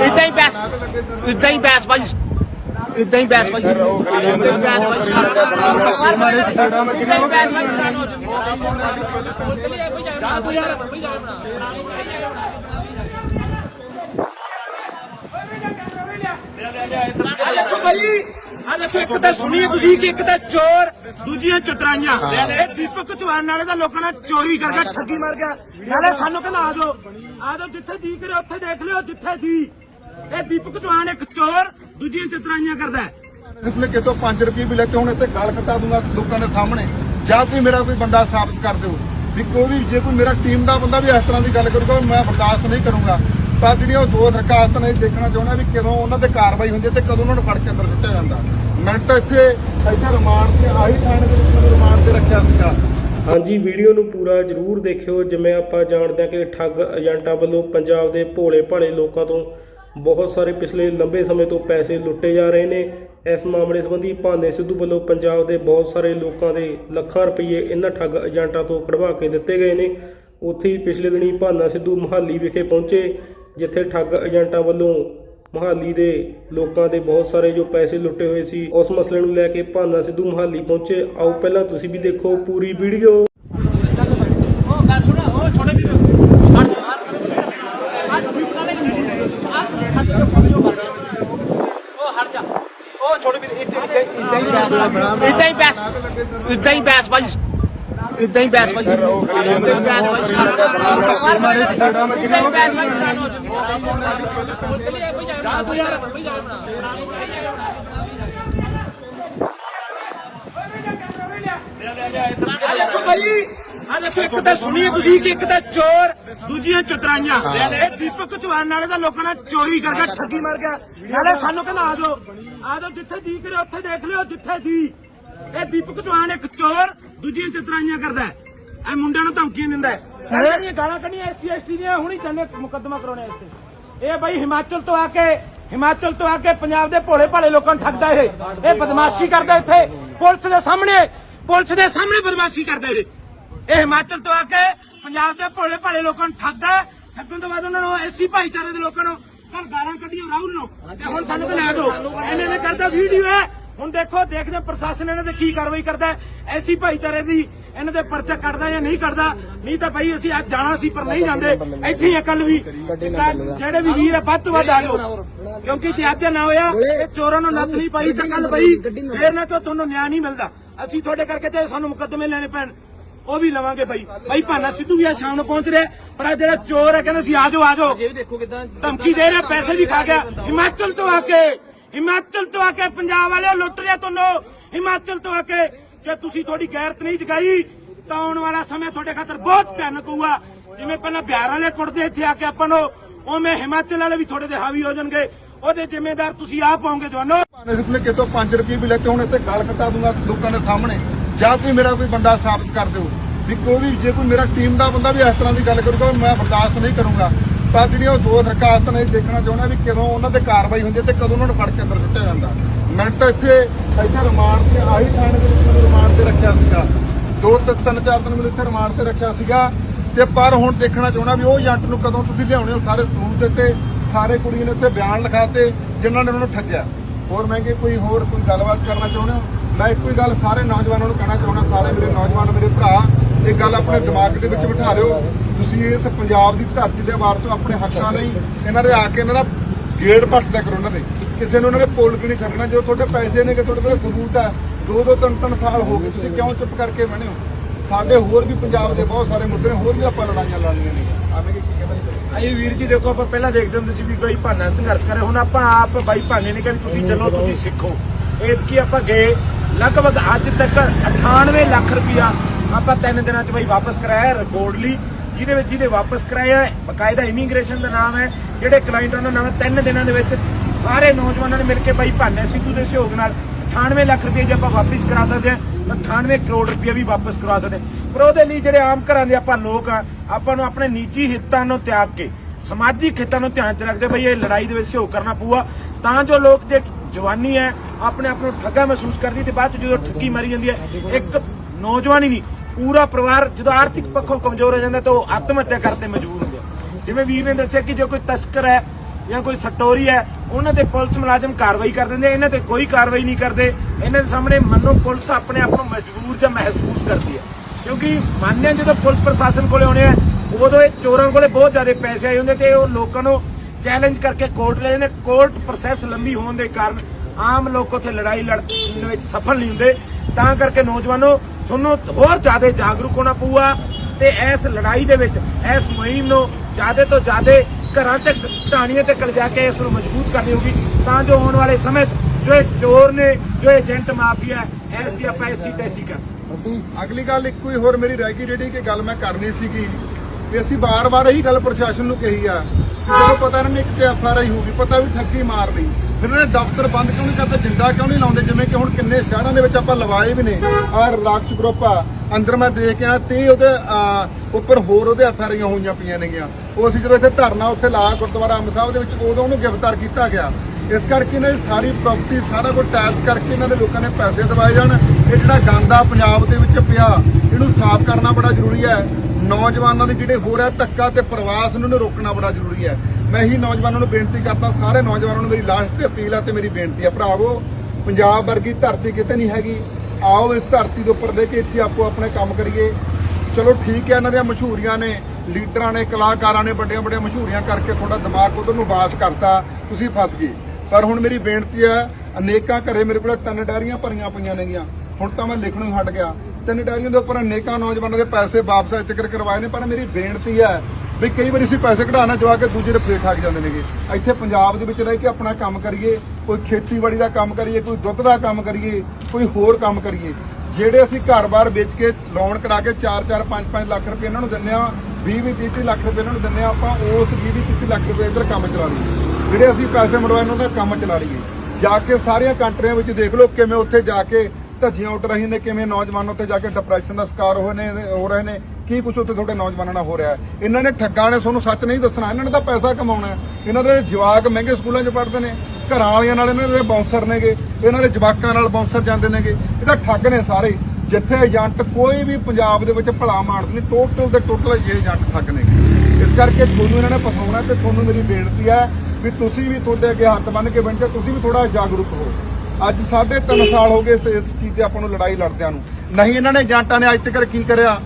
ਇੱਦਾਂ ਹੀ ਬੈਸ ਇੱਦਾਂ ਹੀ ਬੈਸ ਇੱਦਾਂ ਹੀ ਹੀ ਬੈਸ ਬਾਈ ਇੱਦਾਂ ਹੀ ਆ ਦੇਖੋ ਦੇਖੋ ਇੱਕ ਤਾਂ ਸੁਣੀਏ ਤੁਸੀਂ ਕਿ ਇੱਕ ਤਾਂ ਚੋਰ ਦੂਜੀਆਂ ਚਤਰਾਈਆਂ। ਇਹ ਦੀਪਕ ਚੌਹਾਨ ਨਾਲੇ ਦਾ ਲੋਕਾਂ ਨਾਲ ਚੋਰੀ ਕਰਕੇ ਠੱਗੀ ਮਾਰ ਗਿਆ। ਨਾਲੇ ਸਾਨੂੰ ਕਹਿੰਦਾ ਆ ਜਾਓ ਆ ਜਾਓ ਜਿੱਥੇ ਜੀ ਕਰੇ ਉੱਥੇ ਦੇਖ ਲਿਓ ਜਿੱਥੇ ਜੀ। ਇਹ ਦੀਪਕ ਚੌਹਾਨ ਇੱਕ ਚੋਰ ਦੂਜੀਆਂ ਚਤਰਾਈਆਂ ਕਰਦਾ ਹੈ। ਇਸਲੇ ਕਿਤੋਂ 5 ਰੁਪਏ ਵੀ ਲੈ ਕੇ ਹੁਣ ਇੱਥੇ ਗਾਲ ਕਟਾ ਦੂੰਗਾ ਲੋਕਾਂ ਦੇ ਸਾਹਮਣੇ। ਜਾਂ ਕੋਈ ਮੇਰਾ ਕੋਈ ਬੰਦਾ ਸਾਬਤ ਕਰ ਦਿਓ। ਵੀ ਕੋਈ ਵੀ ਜੇ ਕੋਈ ਮੇਰਾ ਟੀਮ ਦਾ ਬੰਦਾ ਵੀ ਇਸ ਤਰ੍ਹਾਂ ਦੀ ਗੱਲ ਕਰੂਗਾ ਮੈਂ ਬਰਦਾਸ਼ਤ ਨਹੀਂ ਕਰੂੰਗਾ। ਪਰ ਜਿਹੜੀਆਂ ਉਹ ਦੋ ਦਰਖਾਸਤ ਨੇ ਦੇਖਣਾ ਚਾਹੁੰਦਾ ਵੀ ਕਦੋਂ ਉਹਨਾਂ ਤੇ ਕਾਰਵਾਈ ਹੁੰਦੀ ਹੈ ਤੇ ਕਦੋਂ ਉਹਨਾਂ ਨੂੰ ਫੜ ਕੇ ਅੰਦਰ ਸੁੱਟਿਆ ਜਾਂਦਾ। ਮੈਂ ਇੱਥੇ ਇੱਥੇ ਰਿਮਾਂਡ ਤੇ, ਆਹੀ ਥਾਣੇ ਦੇ ਵਿੱਚ ਰਿਮਾਂਡ ਤੇ ਰੱਖਿਆ ਸੀਗਾ। ਹਾਂਜੀ, ਵੀਡੀਓ ਨੂੰ ਪੂਰਾ ਜਰੂਰ ਦੇਖਿਓ। ਜਿਵੇਂ ਆਪਾਂ ਜਾਣਦੇ ਹਾਂ ਕਿ ਠੱਗ ਏਜੰਟਾਂ ਵੱਲੋਂ ਪੰਜਾਬ ਦੇ ਭੋਲੇ ਭਾਲੇ ਲੋਕਾਂ ਤੋਂ ਬਹੁਤ ਸਾਰੇ ਪਿਛਲੇ ਲੰਬੇ ਸਮੇਂ ਤੋਂ ਪੈਸੇ ਲੁੱਟੇ ਜਾ ਰਹੇ ਨੇ। ਇਸ ਮਾਮਲੇ ਸੰਬੰਧੀ ਭਾਨੇ ਸਿੱਧੂ ਵੱਲੋਂ ਪੰਜਾਬ ਦੇ ਬਹੁਤ ਸਾਰੇ ਲੋਕਾਂ ਦੇ ਲੱਖਾਂ ਰੁਪਏ ਇਹਨਾਂ ਠੱਗ ਏਜੰਟਾਂ ਤੋਂ ਕਢਵਾ ਕੇ ਦਿੱਤੇ ਗਏ ਨੇ। ਉੱਥੇ ਹੀ ਪਿਛਲੇ ਦਿਨੀ ਭਾਨਾ ਸਿੱਧੂ ਮੁਹਾਲੀ ਵਿਖੇ ਪਹੁੰਚੇ, ਜਿੱਥੇ ਠੱਗ ਏਜੰਟਾਂ ਵੱਲੋਂ ਮੁਹਾਲੀ ਦੇ ਲੋਕਾਂ ਦੇ ਬਹੁਤ ਸਾਰੇ ਜੋ ਪੈਸੇ ਲੁੱਟੇ ਹੋਏ ਸੀ ਉਸ ਮਸਲੇ ਨੂੰ ਲੈ ਕੇ ਭਾਨਾ ਸਿੱਧੂ ਮੁਹਾਲੀ ਪਹੁੰਚੇ। ਆਓ ਪਹਿਲਾਂ ਤੁਸੀਂ ਵੀ ਦੇਖੋ ਪੂਰੀ ਵੀਡੀਓ। ਇੱਦਾਂ ਹੀ ਬੈਸ ਇੱਦਾਂ ਹੀ ਬੈਸ ਇੱਦਾਂ ਹੀ ਬੈਸ ਇੱਦਾਂ ਹੀ ਇੱਦਾਂ ਹੀ ਭਈ ਜਾ ਤੂੰ ਯਾਰ ਭਈ ਜਾ ਆ ਦੇਖੋ ਭਾਈ ਆ ਦੇਖੋ ਇੱਕ ਤਾਂ ਸੁਣੀਏ ਤੁਸੀਂ ਕਿ ਇੱਕ ਤਾਂ ਚੋਰ ਦੂਜੀਆਂ ਚਤਰਾਈਆਂ ਇਹ ਦੀਪਕ ਚੌਹਾਨ ਨਾਲੇ ਦਾ ਲੋਕਾਂ ਨਾਲ ਚੋਰੀ ਕਰਕੇ ਠੱਗੀ ਮਾਰ ਗਿਆ ਨਾਲੇ ਸਾਨੂੰ ਕਹਿੰਦਾ ਆ ਜਾਓ ਆ ਜਾਓ ਜਿੱਥੇ ਜੀ ਕਰੇ ਉੱਥੇ ਦੇਖ ਲਿਓ ਜਿੱਥੇ ਸੀ ਇਹ ਦੀਪਕ ਚਵਾਨ ਇੱਕ ਚੋਰ ਦੂਜੀਆਂ ਚਤਰਾਈਆਂ ਕਰਦਾ ਇਹ ਮੁੰਡਿਆਂ ਨੂੰ ਧਮਕੀਆਂ ਦਿੰਦਾ ਹੈ। ਇਹਨਾਂ ਦੀਆਂ ਗਾਲਾਂ ਕੱਢੀਆਂ ਐਸਸੀ ਐਸਟੀ ਦੀਆਂ, ਹੁਣੀ ਚੱਲੇ ਮੁਕੱਦਮਾ ਕਰਾਉਣੇ ਇਸ ਤੇ। ਇਹ ਬਾਈ ਹਿਮਾਚਲ ਤੋਂ ਆ ਕੇ, ਹਿਮਾਚਲ ਤੋਂ ਆ ਕੇ ਪੰਜਾਬ ਦੇ ਭੋਲੇ ਭਾਲੇ ਲੋਕਾਂ ਨੂੰ ਠੱਗਦਾ ਇਹ। ਇਹ ਬਦਮਾਸ਼ੀ ਕਰਦਾ ਇੱਥੇ। ਪੁਲਿਸ ਦੇ ਸਾਹਮਣੇ, ਪੁਲਿਸ ਦੇ ਸਾਹਮਣੇ ਬਦਮਾਸ਼ੀ ਕਰਦਾ ਇਹ। ਇਹ ਹਿਮਾਚਲ ਤੋਂ ਆ ਕੇ ਪੰਜਾਬ ਦੇ ਭੋਲੇ ਭਾਲੇ ਲੋਕਾਂ ਨੂੰ ਠੱਗਦਾ ਠੱਗਣ ਤੋਂ ਬਾਅਦ ਉਹਨਾਂ ਨੂੰ ਐਸੀ ਭਾਈਚਾਰੇ ਦੇ ਲੋਕਾਂ ਨੂੰ ਘਰ ਗਾਲਾਂ ਕੱਢੀਆਂ ਰਾਹੁਲ ਨੂੰ। ਤੇ ਹੁਣ ਸਾਨੂੰ ਲੈ ਦਿਓ ਇਹਨੇ ਨੇ ਕਰਦਾ ਵੀਡੀਓ ਹੈ। ਹੁਣ ਦੇਖੋ, ਦੇਖਦੇ ਹਾਂ ਪ੍ਰਸ਼ਾਸਨ ਇਹਨਾਂ ਤੇ ਕੀ ਕਾਰਵਾਈ ਕਰਦਾ ਐਸੀ ਭਾਈਚਾਰੇ ਦੀ ਇਹਨਾਂ ਦੇ ਪਰਚਾ ਕੱਢਦਾ ਜਾਂ ਨਹੀਂ ਕੱਢਦਾ ਨਹੀਂ ਤਾਂ ਭਾਈ ਅਸੀਂ ਅੱਜ ਜਾਣਾ ਸੀ ਪਰ ਨਹੀਂ ਜਾਂਦੇ। ਇੱਥੇ ਹੀ ਕੱਲ ਵੀ। ਤਾਂ ਜਿਹੜੇ ਵੀ ਵੀਰ ਆ ਵੱਧ ਤੋਂ ਵੱਧ ਆ ਜਾਓ। ਕਿਉਂਕਿ ਅੱਜ ਨਾ ਹੋਇਆ ਇਹ ਚੋਰਾਂ ਨੂੰ ਲੱਤ ਨਹੀਂ ਪਾਈ ਤਾਂ ਕੱਲ ਬਈ ਫੇਰ ਨਾ ਕਿ ਤੁਹਾਨੂੰ ਨਿਆਂ ਨਹੀਂ ਮਿਲਦਾ। ਅਸੀਂ ਤੁਹਾਡੇ ਕਰਕੇ ਤੇ ਸਾਨੂੰ ਮੁਕੱਦਮੇ ਲੈਣੇ ਪੈਣ। ਉਹ ਵੀ ਲਵਾਂਗੇ ਬਾਈ। ਬਾਈ ਭਾਨਾ ਸਿੱਧੂ ਵੀ ਆ ਸ਼ਾਮ ਨੂੰ ਪਹੁੰਚ ਰਿਹਾ। ਪਰ ਆ ਜਿਹੜਾ ਚੋਰ ਹੈ ਕਹਿੰਦਾ ਸੀ ਆ ਜਾਓ ਆ ਜਾਓ। ਧਮਕੀ ਦੇ ਰਿਹਾ ਪੈਸੇ ਵੀ ਖਾ ਗਿਆ। ਹਿਮਾਚਲ ਤੋਂ ਆ ਕੇ ਹਿਮਾਚਲ ਤੋਂ ਆ ਕੇ ਪੰਜਾਬ ਵਾਲੇ ਲੁੱਟ ਰਿਹਾ ਤੁਹਾਨੂੰ। ਹਿਮਾਚਲ ਤੋਂ ਆ ਕੇ ਜੇ ਤੁਸੀਂ ਤੁਹਾਡੀ ਗੈਰਤ ਨਹੀਂ ਜਗਾਈ, ਤਾਂ ਆਉਣ ਵਾਲਾ ਸਮੇਂ ਤੁਹਾਡੇ ਖਾਤਰ ਬਹੁਤ ਭਿਆਨਕ ਹੋਊਗਾ। ਜਿਵੇਂ ਪਹਿਲਾਂ ਬਿਹਾਰ ਵਾਲੇ ਕੁੱਟਦੇ ਇੱਥੇ ਆ ਕੇ ਆਪਾਂ ਨੂੰ, ਉਵੇਂ ਹਿਮਾਚਲ ਵਾਲੇ ਵੀ ਤੁਹਾਡੇ ਤੇ ਹਾਵੀ ਹੋ ਜਾਣਗੇ। ਉਹਦੇ ਜ਼ਿੰਮੇਦਾਰ ਤੁਸੀਂ ਆਪ ਹੋਵੋਗੇ ਜਵਾਨੋ। ਭਾਵੇਂ ਇਸਲੇ ਕਿਤੋਂ 5 ਰੁਪਏ ਵੀ ਲੈ ਕੇ ਹੁਣ ਇੱਥੇ ਗਾਲ ਕਟਾ ਦੂੰਗਾ ਲੋਕਾਂ ਦੇ ਸਾਹਮਣੇ। ਜਾਂ ਕੋਈ ਮੇਰਾ ਕੋਈ ਬੰਦਾ ਸਾਬਤ ਕਰ ਦਿਓ। ਵੀ ਕੋਈ ਵੀ ਜੇ ਕੋਈ ਮੇਰਾ ਟੀਮ ਦਾ ਬੰਦਾ ਵੀ ਇਸ ਤਰ੍ਹਾਂ ਦੀ ਗੱਲ ਕਰੂਗਾ, ਮੈਂ ਬਰਦਾਸ਼ਤ ਨਹੀਂ ਕਰੂੰਗਾ। ਪਰ ਜਿਹੜੀਆਂ ਉਹ ਦੋ ਦਰਖਾਸਤ ਨੇ ਦੇਖਣਾ ਚਾਹੁੰਦਾ ਵੀ ਕਦੋਂ ਉਹਨਾਂ ਤੇ ਕਾਰਵਾਈ ਹੁੰਦੀ ਹੈ ਤੇ ਕਦੋਂ ਉਹਨਾਂ ਨੂੰ ਫੜ ਕੇ ਅੰਦਰ ਸੁੱਟਿਆ ਜਾਂਦਾ। ਮਿੰਟ ਇੱਥੇ ਇੱਥੇ ਰਿਮਾਂਡ ਤੇ ਆਹੀ ਥਾਣੇ ਦੇ ਵਿੱਚ ਮੈਨੂੰ ਰਿਮਾਂਡ ਤੇ ਰੱਖਿਆ ਸੀਗਾ। ਦੋ ਤਿੰਨ ਤਿੰਨ ਚਾਰ ਦਿਨ ਮੈਨੂੰ ਇੱਥੇ ਰਿਮਾਂਡ ਤੇ ਰੱਖਿਆ ਸੀਗਾ। ਤੇ ਪਰ ਹੁਣ ਦੇਖਣਾ ਚਾਹੁੰਦਾ ਵੀ ਉਹ ਏਜੰਟ ਨੂੰ ਕਦੋਂ ਤੁਸੀਂ ਲਿਆਉਣੇ ਹੋ? ਸਾਰੇ ਸਬੂਤ ਦਿੱਤੇ ਸਾਰੇ ਕੁੜੀਆਂ ਨੇ ਉੱਤੇ ਬਿਆਨ ਲਿਖਾਤੇ, ਜਿਨ੍ਹਾਂ ਨੇ ਉਹਨਾਂ ਨੂੰ ਠੱਗਿਆ। ਹੋਰ ਮਹਿੰਗੇ ਕੋਈ ਹੋਰ ਕੋਈ ਗੱਲਬਾਤ ਕਰਨਾ ਚਾਹੁੰਦੇ ਹੋ? ਮੈਂ ਇੱਕੋ ਹੀ ਗੱਲ ਸਾਰੇ ਨੌਜਵਾਨਾਂ ਨੂੰ ਕਹਿਣਾ ਚਾਹੁੰਦਾ, ਸਾਰੇ ਮੇਰੇ ਨੌਜਵਾਨ, ਮੇਰੇ ਭਰਾ, ਇਹ ਗੱਲ ਆਪਣੇ ਦਿਮਾਗ ਦੇ ਵਿੱਚ ਬਿਠਾ ਲਿਓ। ਤੁਸੀਂ ਇਸ ਪੰਜਾਬ ਦੀ ਧਰਤੀ ਦੇ ਵਾਰ ਤੋਂ ਆਪਣੇ ਹੱਕਾਂ ਲਈ ਇਹਨਾਂ ਦੇ ਆ ਕੇ ਇਹਨਾਂ ਦਾ ਗੇੜ ਪੱਟਦਾ ਕਰੋ ਇਹਨਾਂ ਦੇ। ਕਿਸੇ ਨੂੰ ਉਹਨਾਂ ਨੇ ਪੁੱਲ ਵੀ ਨਹੀਂ ਛੱਡਣਾ, ਜੋ ਤੁਹਾਡੇ ਪੈਸੇ ਨੇ ਕਿ ਤੁਹਾਡੇ ਕੋਲ ਸਬੂਤ ਹੈ, ਦੋ ਦੋ ਤਿੰਨ ਤਿੰਨ ਸਾਲ ਹੋ ਗਏ, ਤੁਸੀਂ ਕਿਉਂ ਚੁੱਪ ਕਰਕੇ ਬਣੇ ਹੋ? ਸਾਡੇ ਹੋਰ ਵੀ ਪੰਜਾਬ ਦੇ ਬਹੁਤ ਸਾਰੇ ਮੁੱਦੇ ਨੇ, ਹੋਰ ਵੀ ਆਪਾਂ ਲੜਾਈਆਂ ਲੜਨੀਆਂ ਨੇ। ਆਵੇਂ ਕੀ ਕਹਿੰਦਾ ਆਈ ਵੀਰ ਜੀ, ਦੇਖੋ ਆਪਾਂ ਪਹਿਲਾਂ ਦੇਖਦੇ ਹੁੰਦੇ ਸੀ ਵੀ ਕੋਈ ਭਾਨਾ ਸੰਘਰਸ਼ ਕਰੇ, ਹੁਣ ਆਪਾਂ ਆਪ ਬਾਈ ਭਾਨੇ ਨੇ ਕਹਿੰਦੇ ਤੁਸੀਂ ਚੱਲੋ, ਤੁਸੀਂ ਸਿੱਖੋ। ਇਹ ਕੀ ਆਪਾਂ ਗਏ, ਲਗਭਗ ਅੱਜ ਤੱਕ 98 ਲੱਖ ਰੁਪਇਆ ਆਪਾਂ ਤਿੰਨ ਦਿਨਾਂ 'ਚ ਬਾਈ ਵਾਪਸ ਕਰਾਇਆ ਰਿਕਾਰਡਲੀ ਜਿਹਦੇ ਵਿੱਚ ਜਿਹਦੇ ਵਾਪਸ ਕਰਾਇਆ, ਬਕਾਇਦਾ ਇਮੀਗ੍ਰੇਸ਼ਨ ਦਾ ਨਾਮ ਹੈ, ਜਿਹੜੇ ਕਲਾਇੰਟ ਉਹਨਾਂ ਨਾਮ ਤਿੰਨ ਦਿਨਾਂ ਦੇ ਵਿੱਚ ਸਾਰੇ ਨੌਜਵਾਨਾਂ ਨੇ ਮਿਲ ਕੇ ਬਾਈ ਭਾਨੇ ਸਿੱਧੂ ਦੇ ਸਹਿਯੋਗ ਨਾਲ 98 ਲੱਖ ਰੁਪਏ ਜੇ ਆਪਾਂ ਵਾਪਸ ਕਰਾ ਸਕਦੇ ਹਾਂ, ਤਾਂ 98 ਕਰੋੜ ਰੁਪਏ ਵੀ ਵਾਪਸ ਕਰਵਾ ਸਕਦੇ ਪਰ ਉਹਦੇ ਲਈ ਜਿਹੜੇ ਆਮ ਘਰਾਂ ਦੇ ਆਪਾਂ ਲੋਕ ਆ, ਆਪਾਂ ਨੂੰ ਆਪਣੇ ਨਿੱਜੀ ਹਿੱਤਾਂ ਨੂੰ ਤਿਆਗ ਕੇ, ਸਮਾਜਿਕ ਹਿੱਤਾਂ ਨੂੰ ਧਿਆਨ ਚ ਰੱਖਦੇ ਬਈ ਇਹ ਲੜਾਈ ਦੇ ਵਿੱਚ ਸਹਿਯੋਗ ਕਰਨਾ ਪਊਗਾ ਤਾਂ ਜੋ ਲੋਕ ਜੇ ਜਵਾਨੀ ਹੈ, ਆਪਣੇ ਆਪ ਨੂੰ ਠੱਗਾ ਮਹਿਸੂਸ ਕਰਦੀ ਤੇ ਬਾਅਦ ਚ ਜਦੋਂ ਠੱਗੀ ਮਾਰੀ ਜਾਂਦੀ ਹੈ, ਇੱਕ ਨੌਜਵਾਨ ਹੀ ਨਹੀਂ, ਪੂਰਾ ਪਰਿਵਾਰ ਜਦੋਂ ਆਰਥਿਕ ਪੱਖੋਂ ਕਮਜ਼ੋਰ ਹੋ ਜਾਂਦਾ ਤਾਂ ਉਹ ਆਤਮ ਹੱਤਿਆ ਕਰਨ ਤੇ ਮਜਬੂਰ ਹੁੰਦੇ ਆ। ਜਿਵੇਂ ਵੀਰ ਨੇ ਦੱਸਿਆ ਕਿ ਜੋ ਕੋਈ ਤਸਕਰ ਹੈ ਜਾਂ ਕੋਈ ਸਟੋਰੀ ਹੈ ਉਹਨਾਂ ਤੇ ਪੁਲਿਸ ਮੁਲਾਜ਼ਮ ਕਾਰਵਾਈ ਕਰ ਦਿੰਦੇ ਇਹਨਾਂ ਤੇ ਕੋਈ ਕਾਰਵਾਈ ਨਹੀਂ ਕਰਦੇ। ਇਹਨਾਂ ਦੇ ਸਾਹਮਣੇ ਮੰਨੋ ਪੁਲਿਸ ਆਪਣੇ ਆਪ ਨੂੰ ਮਜਬੂਰ ਜਾਂ ਮਹਿਸੂਸ ਕਰਦੀ ਹੈ। ਕਿਉਂਕਿ ਮੰਨਿਆ ਜਦੋਂ ਪੁਲਿਸ ਪ੍ਰਸ਼ਾਸਨ ਕੋਲੇ ਆਉਣੇ ਆ, ਉਦੋਂ ਇਹ ਚੋਰਾਂ ਕੋਲੇ ਬਹੁਤ ਜ਼ਿਆਦਾ ਪੈਸੇ ਆਏ ਹੁੰਦੇ ਤੇ ਉਹ ਲੋਕਾਂ ਨੂੰ ਚੈਲੰਜ ਕਰਕੇ ਕੋਰਟ ਲੈ ਜਾਂਦੇ। ਕੋਰਟ ਪ੍ਰੋਸੈਸ ਲੰਬੀ ਹੋਣ ਦੇ ਕਾਰਨ ਆਮ ਲੋਕ ਉੱਥੇ ਲੜਾਈ ਲੜਨ ਵਿੱਚ ਸਫਲ ਨਹੀਂ ਹੁੰਦੇ। ਤਾਂ ਕਰਕੇ ਨੌਜਵਾਨੋ, ਤੁਹਾਨੂੰ ਹੋਰ ਜ਼ਿਆਦਾ ਜਾਗਰੂਕ ਹੋਣਾ ਪਊਗਾ ਤੇ ਇਸ ਲੜਾਈ ਦੇ ਵਿੱਚ, ਇਸ ਮੁਹਿੰਮ ਨੂੰ ਜ਼ਿਆਦਾ ਤੋਂ ਜ਼ਿਆਦਾ ਘਰਾਂ ਤੇ ਢਾਣੀਆਂ ਤੇ ਕਲ ਜਾ ਕੇ ਇਸ ਨੂੰ ਮਜ਼ਬੂਤ ਕਰਨੀ ਹੋਗੀ ਤਾਂ ਜੋ ਆਉਣ ਵਾਲੇ ਸਮੇਂ 'ਚ ਜੋ ਇਹ ਚੋਰ ਨੇ ਜੋ ਏਜੰਟ ਮਾਫੀਆ ਹੈ, ਦੀ ਆਪਾਂ ਐਸੀ ਤੈਸੀ ਕਰ ਅਗਲੀ ਗੱਲ ਇੱਕੋ ਹੀ ਹੋਰ ਮੇਰੀ ਰਹਿ ਗਈ ਜਿਹੜੀ ਕਿ ਗੱਲ ਮੈਂ ਕਰਨੀ ਸੀਗੀ। ਵੀ ਅਸੀਂ ਬਾਰ-ਬਾਰ ਇਹੀ ਗੱਲ ਪ੍ਰਸ਼ਾਸਨ ਨੂੰ ਕਹੀ ਆ ਕਿ ਜਦੋਂ ਪਤਾ ਇਹਨਾਂ ਨੇ ਇੱਕ ਤੇ ਐਫਆਰਆਈ ਹੋਊਗੀ ਪਤਾ ਵੀ ਠੱਗੀ ਮਾਰ ਲਈ। ਫਿਰ ਇਹਨਾਂ ਨੇ ਦਫ਼ਤਰ ਬੰਦ ਕਿਉਂ ਨਹੀਂ ਕਰਦੇ ਜਿੰਦਾ ਕਿਉਂ ਨਹੀਂ ਲਾਉਂਦੇ ਜਿਵੇਂ ਕਿ ਹੁਣ ਕਿੰਨੇ ਸ਼ਹਿਰਾਂ ਦੇ ਵਿੱਚ ਆਪਾਂ ਲਵਾਏ ਵੀ ਨੇ। ਆਹ ਰਾਕਸ ਗਰੁੱਪ ਆ ਅੰਦਰ ਮੈਂ ਦੇਖ ਕੇ ਆ ਤੇ ਉਹਦੇ ਉੱਪਰ ਹੋਰ ਉਹਦੇ ਐਫਆਰਆਈਆਂ ਹੋਈਆਂ ਪਈਆਂ ਨੇਗੀਆਂ। ਉਹ ਅਸੀਂ ਜਦੋਂ ਇੱਥੇ ਧਰਨਾ ਉੱਥੇ ਲਾ, ਗੁਰਦੁਆਰਾ ਅੰਬ ਸਾਹਿਬ ਦੇ ਵਿੱਚ, ਉਦੋਂ ਉਹਨੂੰ ਗ੍ਰਿਫਤਾਰ ਕੀਤਾ ਗਿਆ। ਇਸ ਕਰਕੇ ਇਹਨਾਂ ਦੀ ਸਾਰੀ ਪ੍ਰਾਪਰਟੀ ਸਾਰਾ ਕੁਝ ਟੈਕਸ ਕਰਕੇ ਇਹਨਾਂ ਦੇ ਲੋਕਾਂ ਨੇ ਪੈਸੇ ਦਵਾਏ ਜਾਣ। ਇਹ ਜਿਹੜਾ ਗੰਦਾ ਪੰਜਾਬ ਦੇ ਵਿੱਚ ਪਿਆ, ਇਹਨੂੰ ਸਾਫ਼ ਕਰਨਾ ਬੜਾ ਜ਼ਰੂਰੀ ਹੈ। ਨੌਜਵਾਨਾਂ ਦੇ ਜਿਹੜੇ ਹੋ ਰਿਹਾ ਧੱਕਾ ਤੇ ਪ੍ਰਵਾਸ ਨੂੰ ਰੋਕਣਾ ਬੜਾ ਜ਼ਰੂਰੀ ਹੈ। ਮੈਂ ਹੀ ਨੌਜਵਾਨਾਂ ਨੂੰ ਬੇਨਤੀ ਕਰਦਾ, ਸਾਰੇ ਨੌਜਵਾਨਾਂ ਨੂੰ ਮੇਰੀ ਲਾਸਟ ਤੇ ਅਪੀਲ ਹੈ ਤੇ ਮੇਰੀ ਬੇਨਤੀ ਹੈ। ਭਰਾਵੋ, ਪੰਜਾਬ ਵਰਗੀ ਧਰਤੀ ਕਿਤੇ ਨਹੀਂ ਹੈਗੀ। ਆਓ ਇਸ ਧਰਤੀ ਦੇ ਉੱਪਰ ਦੇ ਕੇ ਇੱਥੇ ਆਪੋ ਆਪਣੇ ਕੰਮ ਕਰੀਏ। ਚਲੋ ਠੀਕ ਹੈ, ਇਹਨਾਂ ਦੀਆਂ ਮਸ਼ਹੂਰੀਆਂ ਨੇ, ਲੀਡਰਾਂ ਨੇ, ਕਲਾਕਾਰਾਂ ਨੇ ਵੱਡੀਆਂ ਵੱਡੀਆਂ ਮਸ਼ਹੂਰੀਆਂ ਕਰਕੇ ਤੁਹਾਡਾ ਦਿਮਾਗ ਉਧਰ ਨੂੰ ਬਾਸ ਕਰਤਾ, ਤੁਸੀਂ ਫਸ ਗਏ। ਪਰ ਹੁਣ ਮੇਰੀ ਬੇਨਤੀ ਹੈ, ਅਨੇਕਾਂ ਘਰੇ ਮੇਰੇ ਕੋਲ ਤਿੰਨ ਡਾਇਰੀਆਂ ਭਰੀਆਂ ਪਈਆਂ ਨੇਗੀਆਂ। ਹੁਣ ਤਾਂ ਮੈਂ ਲਿਖਣੋਂ ਹੀ ਹਟ ਗਿਆ। ਤਿੰਨ ਡਾਇਰੀਆਂ ਦੇ ਉੱਪਰ ਅਨੇਕਾਂ ਨੌਜਵਾਨਾਂ ਦੇ ਪੈਸੇ ਵਾਪਸ ਅਜੇ ਤੱਕ ਕਰਵਾਏ ਨੇ, ਪਰ ਮੇਰੀ ਬੇਨਤੀ ਹੈ ਵੀ ਕਈ ਵਾਰੀ ਅਸੀਂ ਪੈਸੇ ਕਢਾਉਣਾ ਜਵਾ ਕੇ ਦੂਜੇ ਦੇ ਫੇਰ ਠੱਗ ਜਾਂਦੇ ਨੇਗੇ। ਇੱਥੇ ਪੰਜਾਬ ਦੇ ਵਿੱਚ ਰਹਿ ਕੇ ਆਪਣਾ ਕੰਮ ਕਰੀਏ, ਕੋਈ ਖੇਤੀਬਾੜੀ ਦਾ ਕੰਮ ਕਰੀਏ, ਕੋਈ ਦੁੱਧ ਦਾ ਕੰਮ ਕਰੀਏ, ਕੋਈ ਹੋਰ ਕੰਮ ਕਰੀਏ। ਜਿਹੜੇ ਅਸੀਂ ਘਰ-ਬਾਰ ਵੇਚ ਕੇ ਲੋਨ ਕਰਾ ਕੇ 4-4 5-5 ਲੱਖ ਰੁਪਏ ਇਹਨਾਂ ਨੂੰ ਦਿੰਨੇ ਆ 20-20 30 ਲੱਖ ਰੁਪਏ ਇਹਨਾਂ ਨੂੰ ਦਿੰਨੇ ਆ ਆਪਾਂ ਉਸ 20-20 30 ਲੱਖ ਰੁਪਏ ਇੱਧਰ ਕੰਮ ਚਲਾ ਲਈਏ। ਜਿਹੜੇ ਅਸੀਂ ਪੈਸੇ ਮੜਵਾਏ ਉਹਨਾਂ ਦਾ ਕੰਮ ਚਲਾ ਲਈਏ। ਜਾ ਕੇ ਸਾਰੀਆਂ ਕੰਟਰੀਆਂ ਵਿੱਚ ਦੇਖ ਲਓ ਕਿਵੇਂ ਉੱਥੇ ਜਾ ਕੇ ਧੱਜੀਆਂ ਉੱਡ ਰਹੀ ਨੇ, ਕਿਵੇਂ ਨੌਜਵਾਨ ਉੱਥੇ ਜਾ ਕੇ ਡਿਪਰੈਸ਼ਨ ਦਾ ਸ਼ਿਕਾਰ ਹੋਏ ਨੇ, ਹੋ ਰਹੇ ਨੇ। ਕੀ ਕੁਝ ਉੱਥੇ ਤੁਹਾਡੇ ਨੌਜਵਾਨਾਂ ਨਾਲ ਹੋ ਰਿਹਾ ਹੈ? ਇਹਨਾਂ ਨੇ ਠੱਗਾਂ ਨੇ ਤੁਹਾਨੂੰ ਸੱਚ ਨਹੀਂ ਦੱਸਣਾ। ਇਹਨਾਂ ਨੇ ਤਾਂ ਪੈਸਾ ਕਮਾਉਣਾ ਹੈ। ਇਹਨਾਂ ਦੇ ਜਵਾਕ ਮਹਿੰਗੇ ਸਕੂਲਾਂ 'ਚ ਪੜ੍ਹਦੇ ਨੇ। ਘਰਾਂ ਵਾਲਿਆਂ ਨਾਲ ਇਹਨਾਂ ਦੇ ਬਾਉਂਸਰ ਨੇਗੇ। ਇਹਨਾਂ ਦੇ ਜਵਾਕਾਂ ਨਾਲ ਬਾਉਂਸਰ ਜਾਂਦੇ ਨੇਗੇ। ਇਹ ਤਾਂ ਠੱਗ ਨੇ ਸਾਰੇ। ਜਿੱਥੇ ਏਜੰਟ ਕੋਈ ਵੀ ਪੰਜਾਬ ਦੇ ਵਿੱਚ ਭਲਾ ਮਾਰਦੇ ਨੇ ਟੋਟਲ ਦੇ ਟੋਟਲ ਇਹ ਏਜੰਟ ਠੱਗ ਨੇ। ਇਸ ਕਰਕੇ ਤੁਹਾਨੂੰ ਇਹਨਾਂ ਨੇ ਫਸਾਉਣਾ ਤੇ ਤੁਹਾਨੂੰ ਮੇਰੀ ਬੇਨਤੀ ਹੈ ਵੀ ਤੁਸੀਂ ਵੀ ਤੁਹਾਡੇ ਅੱਗੇ ਹੱਥ ਬੰਨ੍ਹ ਕੇ ਬੈਠੇ ਤੁਸੀਂ ਵੀ ਥੋੜਾ ਜਾਗਰੂਕ ਹੋ ਅੱਜ ਸਾਢੇ ਤਿੰਨ ਸਾਲ ਹੋ ਗਏ ਇਸ ਇਸ ਚੀਜ਼ ਤੇ ਆਪਾਂ ਨੂੰ ਲੜਾਈ ਲੜਦਿਆਂ ਨੂੰ। ਨਹੀਂ ਇਹਨਾਂ ਨੇ ਏਜੰਟਾਂ ਨੇ ਅੱਜ ਤੱਕ ਕੀ ਕਰਿਆ?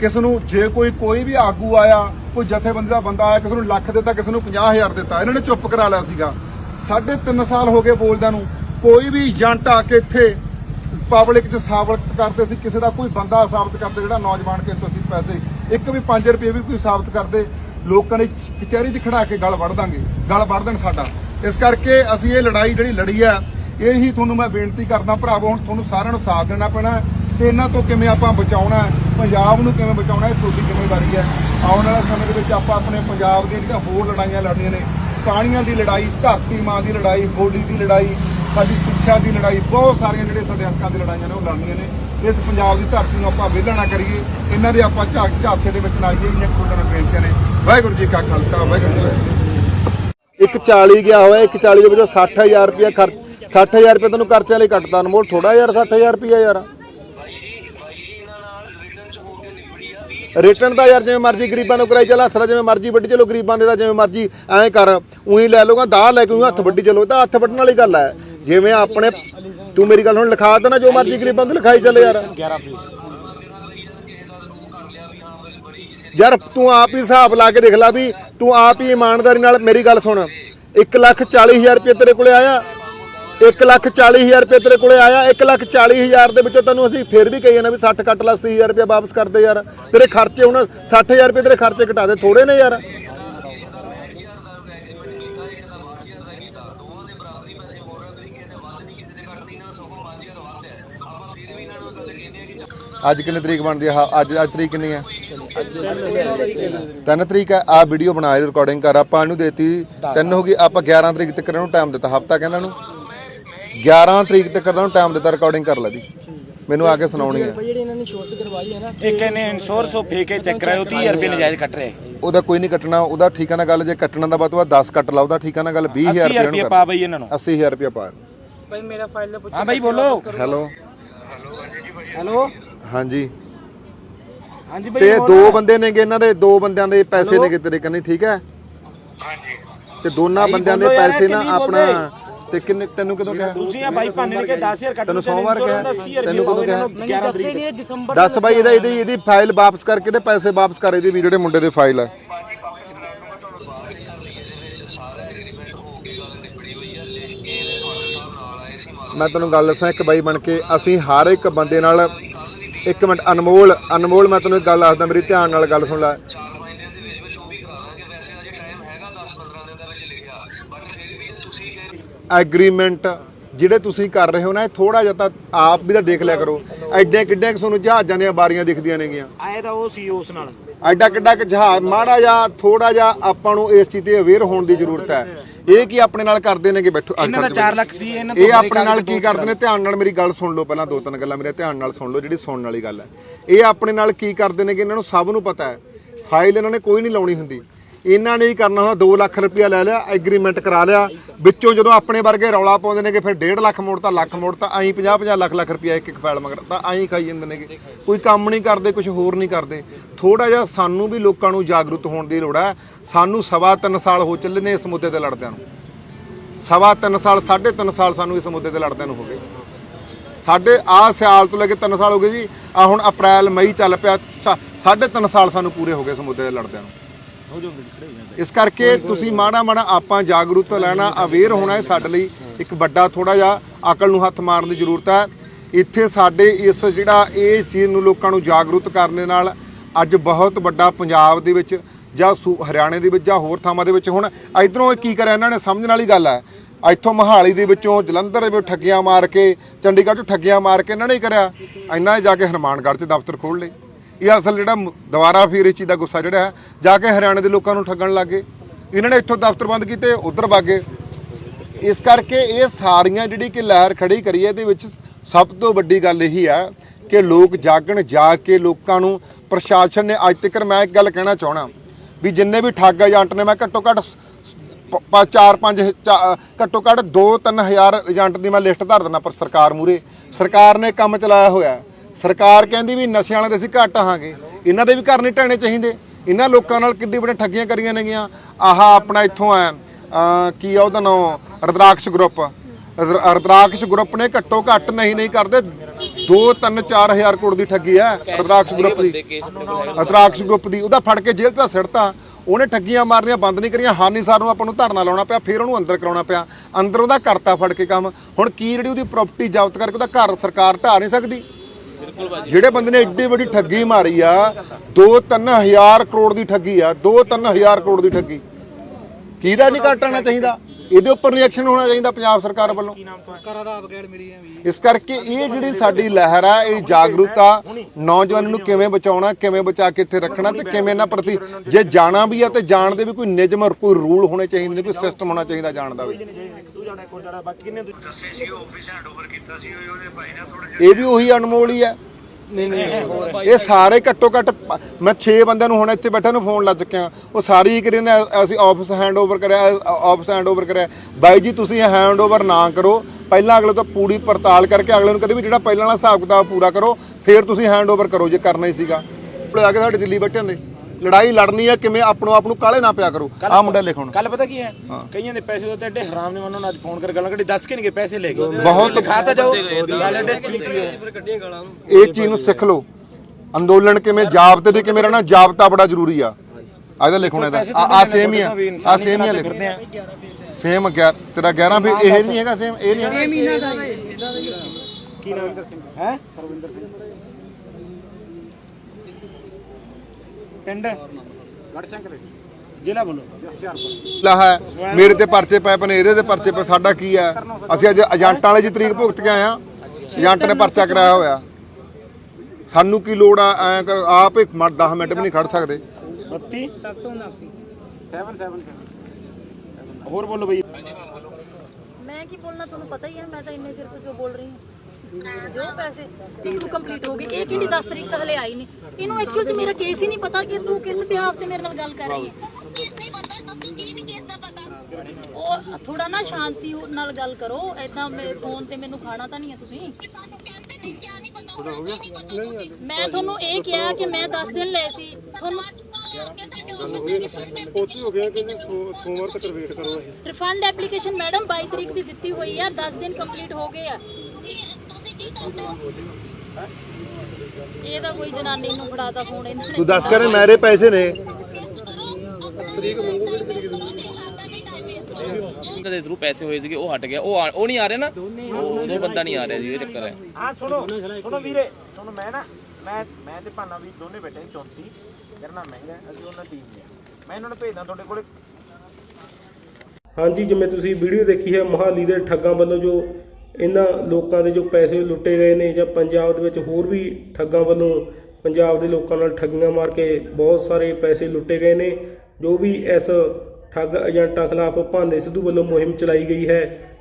ਕਿਸ ਨੂੰ ਜੇ ਕੋਈ ਕੋਈ ਵੀ ਆਗੂ ਆਇਆ, ਕੋਈ ਜਥੇਬੰਦੀ ਦਾ ਬੰਦਾ ਆਇਆ, ਕਿਸੇ ਨੂੰ ਲੱਖ ਦਿੱਤਾ, ਕਿਸੇ ਨੂੰ 50000 ਦਿੱਤਾ, ਇਹਨਾਂ ਨੇ ਚੁੱਪ ਕਰਾ ਲਿਆ ਸੀਗਾ। ਸਾਢੇ ਤਿੰਨ ਸਾਲ ਹੋ ਗਏ ਬੋਲਦਿਆਂ ਨੂੰ, ਕੋਈ ਵੀ ਏਜੰਟ ਆ ਕੇ ਇੱਥੇ ਪਬਲਿਕ 'ਚ ਸਾਬਤ ਕਰਦੇ ਸੀ, ਕਿਸੇ ਦਾ ਕੋਈ ਬੰਦਾ ਸਾਬਤ ਕਰਦੇ, ਜਿਹੜਾ ਨੌਜਵਾਨ ਕੇ ਅਸੀਂ ਪੈਸੇ, ਇੱਕ ਵੀ 5 ਰੁਪਏ ਵੀ ਕੋਈ ਸਾਬਤ ਕਰਦੇ, ਲੋਕਾਂ ਨੇ ਕਚਹਿਰੀ 'ਚ ਖੜਾ ਕੇ ਗਲ ਵੜ ਦਾਂਗੇ, ਗਲ ਵੜ ਦੇਣ ਸਾਡਾ। ਇਸ ਕਰਕੇ ਅਸੀਂ ਇਹ ਲੜਾਈ ਜਿਹੜੀ ਲੜੀ ਆ, ਇਹ ਹੀ ਤੁਹਾਨੂੰ ਮੈਂ ਬੇਨਤੀ ਕਰਦਾ ਭਰਾਵੋ, ਹੁਣ ਤੁਹਾਨੂੰ ਸਾਰਿਆਂ ਨੂੰ ਸਾਥ ਦੇਣਾ ਪੈਣਾ ਤੇ ਇਹਨਾਂ ਤੋਂ ਕਿਵੇਂ ਆਪਾਂ ਬਚਾਉਣਾ ਪੰਜਾਬ ਨੂੰ ਕਿਵੇਂ ਬਚਾਉਣਾ ਇਹ ਤੁਹਾਡੀ ਜ਼ਿੰਮੇਵਾਰੀ ਹੈ। ਆਉਣ ਵਾਲੇ ਸਮੇਂ ਦੇ ਵਿੱਚ ਆਪਾਂ ਆਪਣੇ ਪੰਜਾਬ ਦੀਆਂ ਜਿਹੜੀਆਂ ਹੋਰ ਲੜਾਈਆਂ ਲੜਨੀਆਂ ਨੇ ਪਾਣੀਆਂ ਦੀ ਲੜਾਈ, ਧਰਤੀ ਮਾਂ ਦੀ ਲੜਾਈ ਬੋਲੀ ਦੀ ਲੜਾਈ, ਸਾਡੀ ਸਿੱਖਿਆ ਦੀ ਲੜਾਈ, ਬਹੁਤ ਸਾਰੀਆਂ ਜਿਹੜੇ ਸਾਡੇ ਹੱਕਾਂ ਦੀ ਲੜਾਈਆਂ ਨੇ, ਉਹ ਲੜਨੀਆਂ ਨੇ। ਇਸ ਪੰਜਾਬ ਦੀ ਧਰਤੀ ਨੂੰ ਆਪਾਂ ਵਿਹਲਾ ਨਾ ਕਰੀਏ। ਇਹਨਾਂ ਦੇ ਆਪਾਂ ਝਾਕ ਝਾਸੇ ਦੇ ਵਿੱਚ ਨਾ ਆਈਏ ਇਹ ਤੁਹਾਡੇ ਨਾਲ ਬੇਨਤੀਆਂ ਨੇ। ਵਾਹਿਗੁਰੂ ਜੀ ਕਾ ਖਾਲਸਾ, ਵਾਹਿਗੁਰੂ ਜੀ ਕੀ ਫਤਿਹ। ਇੱਕ 40 ਗਿਆ ਹੋਇਆ, ਇੱਕ 40 ਦੇ ਵਿੱਚੋਂ 60000 ਰੁਪਇਆ ਖਰਚ 60000 ਰੁਪਇਆ ਤੈਨੂੰ ਖਰਚੇ ਲਈ ਕੱਟਦਾ ਅਨਮੋਲ ਥੋੜਾ ਯਾਰ 60000 ਰੁਪਇਆ ਯਾਰ। ਰਿਟਰਨ ਤਾਂ ਯਾਰ ਜਿਵੇਂ ਮਰਜ਼ੀ ਗਰੀਬਾਂ ਨੂੰ ਕਰਾਈ ਚੱਲ ਹੱਥ ਦਾ ਜਿਵੇਂ ਮਰਜ਼ੀ ਵੱਢੀ ਚਲੋ ਗਰੀਬਾਂ ਦੇ ਤਾਂ ਜਿਵੇਂ ਮਰਜ਼ੀ ਐਂ ਕਰ ਉਹੀ ਲੈ ਲਊਗਾ ਦਾ ਲੈ ਕੇ ਹੱਥ ਵੱਢੀ ਚਲੋ ਇਹ ਤਾਂ ਹੱਥ ਵੱਢਣ ਵਾਲੀ ਗੱਲ ਹੈ। ਜਿਵੇਂ ਆਪਣੇ ਤੂੰ ਮੇਰੀ ਗੱਲ ਹੁਣ ਲਿਖਾ ਦੇਣਾ ਜੋ ਮਰਜ਼ੀ ਗਰੀਬਾਂ ਨੂੰ ਲਿਖਾਈ ਚੱਲ ਯਾਰ। 11 ਯਾਰ ਤੂੰ ਆਪ ਹੀ ਹਿਸਾਬ ਲਾ ਕੇ ਦੇਖ ਲੈ ਵੀ ਤੂੰ ਆਪ ਹੀ ਇਮਾਨਦਾਰੀ ਨਾਲ ਮੇਰੀ ਗੱਲ ਸੁਣ। 1 ਲੱਖ 40 ਹਜ਼ਾਰ ਰੁਪਏ ਤੇਰੇ ਕੋਲੇ ਆਇਆ 1 ਲੱਖ 40 ਹਜ਼ਾਰ ਰੁਪਏ ਤੇਰੇ ਕੋਲੇ ਆਇਆ 1 ਲੱਖ 40 ਹਜ਼ਾਰ ਦੇ ਵਿੱਚੋਂ ਤੈਨੂੰ ਅਸੀਂ ਫਿਰ ਵੀ ਕਹੀਏ ਨਾ ਵੀ 60 ਕੱਟ ਲਾ 80000 ਰੁਪਏ ਵਾਪਸ ਕਰ ਦੇ ਯਾਰ। ਤੇਰੇ ਖਰਚੇ ਹੁਣ 60000 ਰੁਪਏ ਤੇਰੇ ਖਰਚੇ ਘਟਾ ਦੇ ਥੋੜੇ ਨੇ ਯਾਰ। ਅੱਜ ਕਿੰਨੀ ਤਰੀਕ ਬਣਦੀ ਹੈ, ਅੱਜ ਅੱਜ ਤਰੀਕ ਕਿੰਨੀ ਹੈ ਤਿੰਨ ਤਰੀਕ ਹੈ ਆ ਵੀਡੀਓ ਬਣਾਈ ਰਹੀ ਰਿਕਾਰਡਿੰਗ ਕਰ, ਆਪਾਂ ਇਹਨੂੰ ਦੇਤੀ, ਤਿੰਨ ਹੋ ਗਈ, ਆਪਾਂ 11 ਤਰੀਕ ਤੱਕ ਇਹਨੂੰ ਟਾਈਮ ਦਿੱਤਾ, ਹਫਤਾ ਕਹਿੰਦਾ ਇਹਨੂੰ। 11 ਤਰੀਕ ਤੱਕ ਇਹਨੂੰ ਟਾਈਮ ਦਿੱਤਾ ਰਿਕਾਰਡਿੰਗ ਕਰ ਲੈ ਦੀ ਮੈਨੂੰ ਆ ਕੇ ਸੁਣਾਉਣੀ ਹੈ ਜਿਹੜੀ ਇਹਨਾਂ ਨੇ ਇੰਸ਼ੋਰੈਂਸ ਕਰਵਾਈ ਹੈ ਨਾ ਇੱਕ ਇਹਨੇ ਇੰਸ਼ੋਰੈਂਸ ਉਹ ਫੇਕ ਕੇ ਚੈੱਕ ਕਰਾਇਆ ਉਹ 30000 ਰੁਪਏ ਨਜਾਇਜ਼ ਕੱਟ ਰਿਹਾ। ਉਹਦਾ ਕੋਈ ਨਹੀਂ ਕੱਟਣਾ ਉਹਦਾ ਠੀਕਾ ਨਾ ਗੱਲ ਜੇ ਕੱਟਣ ਦਾ ਬਾਤ ਉਹ 10 ਕੱਟ ਲਾ ਉਹਦਾ ਠੀਕਾ ਨਾ ਗੱਲ 20000 ਰੁਪਏ ਪਾ ਬਈ ਇਹਨਾਂ ਨੂੰ। 80000 ਰੁਪਏ ਪਾ। ਭਾਈ ਮੇਰਾ ਫਾਈਲ ਦਾ ਪੁੱਛੋ ਹਾਂ ਭਾਈ ਬੋਲੋ। ਹੈਲੋ। ਹੈਲੋ। ਹਾਂਜੀ। ਹਾਂਜੀ ਭਾਈ ਤੇ। ਦੋ ਬੰਦੇ ਨੇਗੇ ਇਹਨਾਂ ਦੇ ਦੋ ਬੰਦਿਆਂ ਦੇ ਪੈਸੇ ਨੇਗੇ ਤੇਰੇ ਕੰਨੀ ਠੀਕ ਹੈ? ਹਾਂਜੀ। ਤੇ ਦੋਨਾਂ ਬੰਦਿਆਂ ਦੇ ਪੈਸੇ ਨਾ ਆਪਣਾ ਤੇ ਕਿੰਨੇ ਤੈਨੂੰ ਕਦੋਂ ਕਿਹਾ ਤੁਸੀਂ ਆ ਬਾਈ ਭਾਨੇ ਨੇ ਕਿ 10000 ਕੱਟ ਤੈਨੂੰ ਸੋਮਵਾਰ ਕਿਹਾ? ਤੈਨੂੰ ਕਦੋਂ ਕਿਹਾ? 11 ਦੱਸੇ ਤਰੀਕ ਨਹੀਂ ਦਸੰਬਰ ਦੱਸ ਬਾਈ ਇਹਦਾ ਇਹਦੀ ਇਹਦੀ ਫਾਈਲ ਵਾਪਸ ਕਰਕੇ ਤੇ ਪੈਸੇ ਵਾਪਸ ਕਰ ਇਹਦੀ ਵੀ ਜਿਹੜੇ ਮੁੰਡੇ ਦੇ ਫਾਈਲ ਹੈ ਮੈਂ ਤੈਨੂੰ ਗੱਲ ਦੱਸਾਂ ਇੱਕ ਬਾਈ ਬਣ ਕੇ ਅਸੀਂ ਹਰ ਇੱਕ ਬੰਦੇ ਨਾਲ ਇੱਕ ਮਿੰਟ ਅਨਮੋਲ ਅਨਮੋਲ ਮੈਂ ਤੈਨੂੰ ਇੱਕ ਗੱਲ ਦੱਸਦਾ ਮੇਰੀ ਧਿਆਨ ਨਾਲ ਗੱਲ ਸੁਣ ਲੈ ਐਗਰੀਮੈਂਟ ਜਿਹੜੇ ਤੁਸੀਂ ਕਰ ਰਹੇ ਹੋ ਨਾ ਥੋੜਾ ਜਿਹਾ ਤਾਂ ਆਪ ਵੀ ਤਾਂ ਦੇਖ ਲਿਆ ਕਰੋ। ਐਡੇ ਕਿੱਡੇ ਕਿ ਤੁਹਾਨੂੰ ਜਹਾਜ਼ਾਂ ਦੀਆਂ ਬਾਰੀਆਂ ਦਿਖਦੀਆਂ ਨੇਗੀਆਂ। ਆਏ ਤਾਂ ਉਹ ਸੀ ਉਸ ਨਾਲ। ਐਡਾ ਕਿੱਡਾ ਕਿ ਜਹਾਜ਼ ਮਾੜਾ ਜਾਂ ਥੋੜਾ ਜਿਹਾ ਆਪਾਂ ਨੂੰ ਇਸ ਚੀਜ਼ ਤੇ ਅਵੇਅਰ ਹੋਣ ਦੀ ਜ਼ਰੂਰਤ ਹੈ। ਇਹ ਕੀ ਆਪਣੇ ਨਾਲ ਕਰਦੇ ਨੇਗੇ ਬੈਠੋ ਇਹਨਾਂ ਦਾ 4 ਲੱਖ ਸੀ ਇਹਨਾਂ ਤੋਂ ਇਹ ਆਪਣੇ ਨਾਲ ਕੀ ਕਰਦੇ ਨੇ? ਧਿਆਨ ਨਾਲ ਮੇਰੀ ਗੱਲ ਸੁਣ ਲਓ ਪਹਿਲਾਂ ਦੋ ਤਿੰਨ ਗੱਲਾਂ ਮੇਰੇ ਧਿਆਨ ਨਾਲ ਸੁਣ ਲਓ ਜਿਹੜੀ ਸੁਣਨ ਵਾਲੀ ਗੱਲ ਹੈ। ਇਹ ਆਪਣੇ ਨਾਲ ਕੀ ਕਰਦੇ ਨੇ ਕਿ ਇਹਨਾਂ ਨੂੰ ਸਭ ਨੂੰ ਪਤਾ ਹੈ। ਫਾਈਲ ਇਹਨਾਂ ਨੇ ਕੋਈ ਨਹੀਂ ਲਾਉਣੀ ਹੁੰਦੀ। ਇਹਨਾਂ ਨੇ ਹੀ ਕਰਨਾ ਹੁੰਦਾ 2 ਲੱਖ ਰੁਪਇਆ ਲੈ ਲਿਆ ਐਗਰੀਮੈਂਟ ਕਰਾ ਲਿਆ। ਵਿੱਚੋਂ ਜਦੋਂ ਆਪਣੇ ਵਰਗੇ ਰੌਲਾ ਪਾਉਂਦੇ ਨੇਗੇ, ਫਿਰ 1.5 ਲੱਖ ਮੋੜਤਾ ਲੱਖ ਮੋੜਤਾ ਐਂ 50 50 ਲੱਖ ਲੱਖ ਰੁਪਇਆ ਇੱਕ ਇੱਕ ਫਾਈਲ ਮਗਰ, ਤਾਂ ਐਂ ਖਾਈ ਜਾਂਦੇ ਨੇਗੇ। ਕੋਈ ਕੰਮ ਨਹੀਂ ਕਰਦੇ ਕੁਝ ਹੋਰ ਨਹੀਂ ਕਰਦੇ। ਥੋੜਾ ਜਿਹਾ ਸਾਨੂੰ ਵੀ ਲੋਕਾਂ ਨੂੰ ਜਾਗਰੂਕ ਹੋਣ ਦੀ ਲੋੜ ਹੈ। ਸਾਨੂੰ ਸਵਾ ਤਿੰਨ ਸਾਲ ਹੋ ਚੱਲੇ ਨੇ ਇਸ ਮੁੱਦੇ ਤੇ ਲੜਦਿਆਂ ਨੂੰ। ਸਵਾ ਤਿੰਨ ਸਾਲ, ਸਾਢੇ ਤਿੰਨ ਸਾਲ ਸਾਨੂੰ ਇਸ ਮੁੱਦੇ ਤੇ ਲੜਦਿਆਂ ਨੂੰ ਹੋ ਗਏ। ਸਾਡੇ ਆਹ ਸਿਆਲ ਤੋਂ ਲੈ ਕੇ 3 ਸਾਲ ਹੋ ਗਏ ਜੀ, ਆ ਹੁਣ ਅਪ੍ਰੈਲ, ਮਈ ਚੱਲ ਪਿਆ, ਸਾ- ਸਾਢੇ ਤਿੰਨ ਸਾਲ ਸਾਨੂੰ ਪੂਰੇ ਹੋ ਗਏ ਇਸ ਮੁੱਦੇ ਤੇ ਲੜਦਿਆਂ ਨੂੰ। ਇਸ ਕਰਕੇ ਤੁਸੀਂ ਮਾੜਾ ਮਾੜਾ ਆਪਾਂ ਜਾਗਰੂਕ ਲੈਣਾ ਅਵੇਅਰ ਹੋਣਾ ਹੈ ਸਾਡੇ ਲਈ ਇੱਕ ਵੱਡਾ ਥੋੜਾ ਜਿਹਾ ਅਕਲ ਨੂੰ ਹੱਥ ਮਾਰਨ ਦੀ ਜ਼ਰੂਰਤ ਹੈ। ਇੱਥੇ ਸਾਡੇ ਇਸ ਜਿਹੜਾ ਇਹ ਚੀਜ਼ ਨੂੰ ਲੋਕਾਂ ਨੂੰ ਜਾਗਰੂਕ ਕਰਨ ਦੇ ਨਾਲ ਅੱਜ ਬਹੁਤ ਵੱਡਾ ਪੰਜਾਬ ਦੇ ਵਿੱਚ ਜਾਂ ਹਰਿਆਣੇ ਦੇ ਵਿੱਚ ਜਾਂ ਹੋਰ ਥਾਵਾਂ ਦੇ ਵਿੱਚ ਹੁਣ ਇਧਰੋਂ ਇਹ ਕੀ ਕਰਿਆ ਇਹਨਾਂ ਨੇ ਸਮਝਣ ਵਾਲੀ ਗੱਲ ਹੈ। ਇੱਥੋਂ ਮਹਾਲੀ ਦੇ ਵਿੱਚੋਂ ਜਲੰਧਰ ਦੇ ਵਿੱਚ ਠੱਗੀਆਂ ਮਾਰ ਕੇ ਚੰਡੀਗੜ੍ਹ ਤੋਂ ਠੱਗੀਆਂ ਮਾਰ ਕੇ ਇਹਨਾਂ ਨੇ ਕਰਿਆ। ਇੰਨਾ ਜਾ ਕੇ ਹਨੂੰਮਾਨਗੜ੍ਹ 'ਚ ਦਫ਼ਤਰ ਖੋਲ੍ਹ ਲਏ। ਇਹ ਅਸਲ ਜਿਹੜਾ ਦੁਬਾਰਾ ਫਿਰ ਇਸ ਚੀਜ਼ ਦਾ ਗੁੱਸਾ ਜਿਹੜਾ ਹੈ। ਜਾ ਕੇ ਹਰਿਆਣੇ ਦੇ ਲੋਕਾਂ ਨੂੰ ਠੱਗਣ ਲੱਗੇ ਇਹਨਾਂ ਨੇ ਇੱਥੋਂ ਦਫ਼ਤਰ ਬੰਦ ਕੀਤੇ, ਉਧਰ ਵਾਗੇ ਇਸ ਕਰਕੇ ਇਹ ਸਾਰੀਆਂ ਜਿਹੜੀ ਕਿ ਲਹਿਰ ਖੜੀ ਕਰੀ ਹੈ, ਇਹਦੇ ਵਿੱਚ ਸਭ ਤੋਂ ਵੱਡੀ ਗੱਲ ਇਹੀ ਹੈ ਕਿ ਲੋਕ ਜਾਗਣ, ਜਾ ਕੇ ਲੋਕਾਂ ਨੂੰ ਪ੍ਰਸ਼ਾਸਨ ਨੇ, ਅੱਜ ਤੱਕ ਮੈਂ ਇੱਕ ਗੱਲ ਕਹਿਣਾ ਚਾਹਣਾ ਵੀ ਜਿੰਨੇ ਵੀ ਠੱਗ ਏਜੰਟ ਨੇ, ਮੈਂ ਘੱਟੋ ਘੱਟ ਪ- ਪ- ਚਾਰ, ਪੰਜ ਚਾ- ਘੱਟੋ ਘੱਟ 2-3000 ਏਜੰਟ ਦੀ ਮੈਂ ਲਿਸਟ ਧਰ ਦਿੰਦਾ ਪਰ ਸਰਕਾਰ ਮੂਰੇ ਸਰਕਾਰ ਨੇ ਕੰਮ ਚਲਾਇਆ ਹੋਇਆ। ਸਰਕਾਰ ਕਹਿੰਦੀ ਵੀ ਨਸ਼ਿਆਂ ਵਾਲੇ ਦੇ ਅਸੀਂ ਘੱਟ ਆਹਾਂਗੇ। ਇਹਨਾਂ ਦੇ ਵੀ ਘਰ ਨਹੀਂ ਢਾਣੇ ਚਾਹੀਦੇ। ਇਹਨਾਂ ਲੋਕਾਂ ਨਾਲ ਕਿੱਡੀ ਬੜੀਆਂ ਠੱਗੀਆਂ ਕਰੀਆਂ ਨੇਗੀਆਂ। ਆਹ ਆਪਣਾ ਇੱਥੋਂ ਆ ਕੀ ਆ ਉਹਦਾ ਨਾਮ? ਰਦਰਾਕਸ਼ ਗਰੁੱਪ। ਰਦ- ਰਦਰਾਕਸ਼ ਗਰੁੱਪ ਨੇ ਘੱਟੋ ਘੱਟ ਨਹੀਂ ਨਹੀਂ ਕਰਦੇ। 2 3 4000 ਕਰੋੜ ਦੀ ਠੱਗੀ ਹੈ ਰਦਰਾਕਸ਼ ਗਰੁੱਪ ਦੀ। ਰਦਰਾਕਸ਼ ਗਰੁੱਪ ਦੀ। ਉਹਦਾ ਫੜ ਕੇ ਜੇਲ੍ਹ ਦਾ ਸਿੜਤਾ। ਉਹਨੇ ਠੱਗੀਆਂ ਮਾਰਨੀਆਂ ਬੰਦ ਨਹੀਂ ਕਰੀਆਂ। ਹਾਨੀ ਸਾਰ ਨੂੰ ਆਪਾਂ ਨੂੰ ਧਰਨਾ ਲਾਉਣਾ ਪਿਆ, ਫਿਰ ਉਹਨੂੰ ਅੰਦਰ ਕਰਾਉਣਾ ਪਿਆ। ਅੰਦਰ ਉਹਦਾ ਕਰਤਾ ਫੜ ਕੇ ਕੰਮ। ਹੁਣ ਕੀ ਜਿਹੜੀ ਉਹਦੀ ਪ੍ਰਾਪਰਟੀ ਜ਼ਬਤ ਕਰਕੇ ਉਹਦਾ ਘਰ ਸਰਕਾਰ ਢਾ ਨਹੀਂ ਸਕਦੀ? ਜਿਹੜੇ ਬੰਦੇ ਨੇ ਐਡੀ ਵੱਡੀ ਠੱਗੀ ਮਾਰੀ ਆ 2-3000 ਕਰੋੜ ਦੀ ਠੱਗੀ ਆ 2-3000 ਕਰੋੜ ਦੀ ਠੱਗੀ। ਕਿਹਦਾ ਨਹੀਂ ਘਟਣਾ ਚਾਹੀਦਾ? ਇਹਦੇ ਉੱਪਰ ਰਿਐਕਸ਼ਨ ਹੋਣਾ ਚਾਹੀਦਾ ਪੰਜਾਬ ਸਰਕਾਰ ਵੱਲੋਂ। ਇਸ ਕਰਕੇ ਇਹ ਜਿਹੜੀ ਸਾਡੀ ਲਹਿਰ ਆ ਇਹ ਜਾਗਰੂਕਤਾ ਨੌਜਵਾਨਾਂ ਨੂੰ ਕਿਵੇਂ ਬਚਾਉਣਾ ਕਿਵੇਂ ਬਚਾ ਕੇ ਇੱਥੇ ਰੱਖਣਾ ਤੇ ਕਿਵੇਂ ਇਹਨਾਂ ਪ੍ਰਤੀ ਜੇ ਜਾਣਾ ਵੀ ਆ ਤੇ ਜਾਣ ਦੇ ਵੀ ਕੋਈ ਨਿਯਮ ਔਰ ਕੋਈ ਰੂਲ ਹੋਣੇ ਚਾਹੀਦੇ ਨੇ ਕੋਈ ਸਿਸਟਮ ਹੋਣਾ ਚਾਹੀਦਾ ਜਾਣ ਦਾ ਵੀ। ਇਹ ਵੀ ਉਹੀ ਅਨਮੋਲ ਹੀ ਹੈ ਨਹੀਂ ਨਹੀਂ ਇਹ ਸਾਰੇ ਘੱਟੋ ਘੱਟ ਮੈਂ 6 ਬੰਦਿਆਂ ਨੂੰ ਹੁਣ ਇੱਥੇ ਬੈਠੇ ਨੂੰ ਫੋਨ ਲਾ ਚੁੱਕਿਆ। ਉਹ ਸਾਰੇ ਕਰੇ ਨੇ ਅਸੀਂ ਆਫਿਸ ਹੈਂਡਓਵਰ ਕਰਿਆ ਆਫਿਸ ਹੈਂਡਓਵਰ ਕਰਿਆ। ਬਾਈ ਜੀ ਤੁਸੀਂ ਹੈਂਡਓਵਰ ਨਾ ਕਰੋ। ਪਹਿਲਾਂ ਅਗਲੇ ਤੋਂ ਪੂਰੀ ਪੜਤਾਲ ਕਰਕੇ ਅਗਲੇ ਨੂੰ ਕਦੇ ਵੀ ਜਿਹੜਾ ਪਹਿਲਾਂ ਵਾਲਾ ਹਿਸਾਬ ਕਿਤਾਬ ਪੂਰਾ ਕਰੋ ਫਿਰ ਤੁਸੀਂ ਹੈਂਡਓਵਰ ਕਰੋ ਜੇ ਕਰਨਾ ਹੀ ਸੀਗਾ। ਆ ਕੇ ਸਾਡੇ ਦਿੱਲੀ ਬੈਠੇ ਹੁੰਦੇ। ਲੜਾਈ ਲੜਨੀ ਹੈ ਕਿਵੇਂ ਆਪਣੋ ਆਪ ਨੂੰ ਕਾਲੇ ਨਾ ਪਿਆ ਕਰੋ। ਆ ਮੁੰਡਾ ਲਿਖਣ ਕੱਲ ਪਤਾ ਕੀ ਹੈ? ਕਈਆਂ ਦੇ ਪੈਸੇ ਉੱਤੇ ਐਡੇ ਹਰਾਮ ਨੇ ਉਹਨਾਂ ਨੂੰ ਅੱਜ ਫੋਨ ਕਰ ਗੱਲਾਂ ਕੱਢੀ ਦੱਸ ਕੇ ਨਹੀਂ ਗਏ ਪੈਸੇ ਲੈ ਗਏ ਬਹੁਤ- ਲਿਖਾ ਤਾਂ ਜਾਓ ਹੈ ਇਹ ਚੀਜ਼ ਨੂੰ ਸਿੱਖ ਲਓ। ਅੰਦੋਲਨ ਕਿਵੇਂ ਜਾਬਤੇ ਦੇ ਕਿਵੇਂ ਰਹਿਣਾ ਜਾਬਤਾ ਬੜਾ ਜ਼ਰੂਰੀ ਆ। ਆ ਇਹਦਾ ਲਿਖਣਾ ਇਹਦਾ। ਆ ਸੇਮ ਹੀ ਆ। ਆ ਸੇਮ ਹੀ ਆ ਲਿਖ। ਸੇਮ 11 ਤੇਰਾ 11 ਵੀ ਇਹ ਨਹੀਂ ਹੈਗਾ ਸੇਮ ਇਹ ਨਹੀਂ ਹੈਗਾ। ਹੈ? ਪਿੰਡ? ਜ਼ਿਲ੍ਹਾ ਬੋਲੋ। ਲਾ ਹੈ ਮੇਰੇ ਤੇ ਪਰਚੇ ਪਏ ਪਏ ਨੇ ਇਹਦੇ ਤੇ ਪਰਚੇ ਪਏ ਸਾਡਾ ਕੀ ਹੈ? ਅਸੀਂ ਅੱਜ ਏਜੰਟਾਂ ਵਾਲੇ ਜੀ ਤਰੀਕ ਭੁਗਤ ਕੇ ਆਏ ਆ ਏਜੰਟ ਨੇ ਪਰਚਾ ਕਰਾਇਆ ਹੋਇਆ। ਸਾਨੂੰ ਕੀ ਲੋੜ ਆ ਐ ਕਰ ਆਪ ਇੱਕ 10 ਮਿੰਟ ਵੀ ਨਹੀਂ ਖੜ ਸਕਦੇ। 32 779 ਹੋਰ ਬੋਲੋ ਬਈ। ਮੈਂ ਕੀ ਬੋਲਣਾ ਤੁਹਾਨੂੰ ਪਤਾ ਹੀ ਹੈ ਮੈਂ ਤਾਂ ਇੰਨੇ ਚਿਰ ਤੋਂ ਜੋ ਬੋਲ ਰਹੀ ਹਾਂ। ਦਿਓ ਪੈਸੇ ਇੱਕ ਨੂੰ ਕੰਪਲੀਟ ਹੋ ਗਈ ਇਹ ਕਿਹੜੀ 10 ਤਰੀਕ ਤੱਕ ਹਲੇ ਆਈ ਨਹੀਂ ਇਹਨੂੰ ਐਕਚੁਅਲ ਚ ਮੇਰਾ ਕੇਸ ਹੀ ਨਹੀਂ ਪਤਾ ਕਿ ਤੂੰ ਕਿਸ ਬਿਹਾਫ ਤੇ ਮੇਰੇ ਨਾਲ ਗੱਲ ਕਰ ਰਹੀ ਹੈ। ਉਹ ਥੋੜਾ ਨਾ ਸ਼ਾਂਤੀ ਨਾਲ ਗੱਲ ਕਰੋ ਐਦਾਂ ਫੋਨ ਤੇ ਮੈਨੂੰ ਖਾਣਾ ਤਾਂ ਨਹੀਂ ਹੈ ਤੁਸੀਂ? ਮੈਂ ਤੁਹਾਨੂੰ ਇਹ ਕਿਹਾ ਕਿ ਮੈਂ 10 ਦਿਨ ਲਏ ਸੀ ਤੁਹਾਨੂੰ ਪੋਤੀ ਹੋ ਗਿਆ ਕਿ ਸੋਮਵਾਰ ਤੱਕ ਵੇਟ ਕਰੋ ਇਹ ਰਿਫੰਡ ਐਪਲੀਕੇਸ਼ਨ ਮੈਡਮ 22 ਤਰੀਕ ਦੀ ਦਿੱਤੀ ਹੋਈ ਆ 10 ਦਿਨ ਕੰਪਲੀਟ ਹੋ ਗਏ ਆ। ਇਹ ਤਾਂ ਕੋਈ ਜਨਾਨੀ ਨੂੰ ਫੜਾਤਾ ਫੋਨ ਇਹਨਾਂ ਨੇ। ਤੂੰ ਦੱਸ ਕਰ ਮੇਰੇ ਪੈਸੇ ਨੇ। ਉਹਨਾਂ ਦੇ? ਥਰੂ ਪੈਸੇ ਹੋਏ ਸੀਗੇ ਉਹ ਹਟ ਗਿਆ। ਉਹ ਆ- ਉਹ ਨਹੀਂ ਆ ਰਿਹਾ ਨਾ? ਉਹ ਬੰਦਾ ਨਹੀਂ ਆ ਰਿਹਾ ਜੀ ਇਹ ਚੱਕਰ ਹੈ। ਹਾਂ ਸੁਣੋ ਸੁਣੋ ਵੀਰੇ ਸੁਣੋ ਮੈਂ ਨਾ ਮੈਂ ਮੈਂ ਤੇ ਭਾਨਾ ਵੀ ਦੋਨੇ ਬੈਠੇ 34 ਮੇਰਾ ਨਾਮ ਮਹਿੰਗਾ ਹੈ, ਅਸੀਂ ਉਹਨਾਂ ਟੀਮ ਨੇ ਮੈਂ ਇਹਨਾਂ ਨੂੰ ਭੇਜਦਾ ਤੁਹਾਡੇ ਕੋਲੇ। ਹਾਂਜੀ ਜਿਵੇਂ ਤੁਸੀਂ ਵੀਡੀਓ ਦੇਖੀ ਹੈ ਮੋਹਾਲੀ ਦੇ ਠੱਗਾਂ ਵੱਲੋਂ ਜੋ ਇਹਨਾਂ ਲੋਕਾਂ ਦੇ ਜੋ ਪੈਸੇ ਲੁੱਟੇ ਗਏ ਨੇ ਜਾਂ ਪੰਜਾਬ ਦੇ ਵਿੱਚ ਹੋਰ ਵੀ ਠੱਗਾਂ ਵੱਲੋਂ ਪੰਜਾਬ ਦੇ ਲੋਕਾਂ ਨਾਲ ਠੱਗੀਆਂ ਮਾਰ ਕੇ ਬਹੁਤ ਸਾਰੇ ਪੈਸੇ ਲੁੱਟੇ ਗਏ ਨੇ, ਜੋ ਵੀ ਇਸ ਠੱਗ ਏਜੰਟਾਂ ਖਿਲਾਫ ਭਾਂਦੇ ਸਿੱਧੂ ਵੱਲੋਂ ਮੁਹਿੰਮ ਚਲਾਈ ਗਈ ਹੈ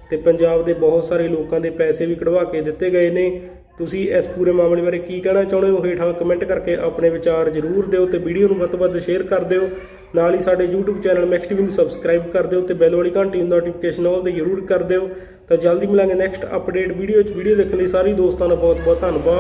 ਤੇ ਪੰਜਾਬ ਦੇ ਬਹੁਤ ਸਾਰੇ ਲੋਕਾਂ ਦੇ ਪੈਸੇ ਵੀ ਕਢਵਾ ਕੇ ਦਿੱਤੇ ਗਏ ਨੇ। ਤੁਸੀਂ ਇਸ ਪੂਰੇ ਮਾਮਲੇ ਬਾਰੇ ਕੀ ਕਹਿਣਾ ਚਾਹੁੰਦੇ ਹੋ? ਹੇਠਾਂ ਕਮੈਂਟ ਕਰਕੇ ਆਪਣੇ ਵਿਚਾਰ ਜ਼ਰੂਰ ਦਿਓ ਤੇ ਵੀਡੀਓ ਨੂੰ ਵੱਧ ਤੋਂ ਵੱਧ ਸ਼ੇਅਰ ਕਰ ਦਿਓ। ਨਾਲ ਹੀ ਸਾਡੇ YouTube ਚੈਨਲ ਮੈਕਸ ਟੀਵੀ ਨੂੰ ਸਬਸਕ੍ਰਾਈਬ ਕਰ ਦਿਓ ਤੇ ਬੈਲ ਵਾਲੀ ਘੰਟੀ ਨੂੰ ਨੋਟੀਫਿਕੇਸ਼ਨ ਆਲ ਤੇ ਜ਼ਰੂਰ ਕਰ ਦਿਓ। ਤਾਂ ਜਲਦੀ ਮਿਲਾਂਗੇ ਨੈਕਸਟ ਅਪਡੇਟ ਵੀਡੀਓ 'ਚ। ਵੀਡੀਓ ਦੇਖਣ ਲਈ ਸਾਰੇ ਦੋਸਤਾਂ ਦਾ ਬਹੁਤ ਬਹੁਤ ਧੰਨਵਾਦ।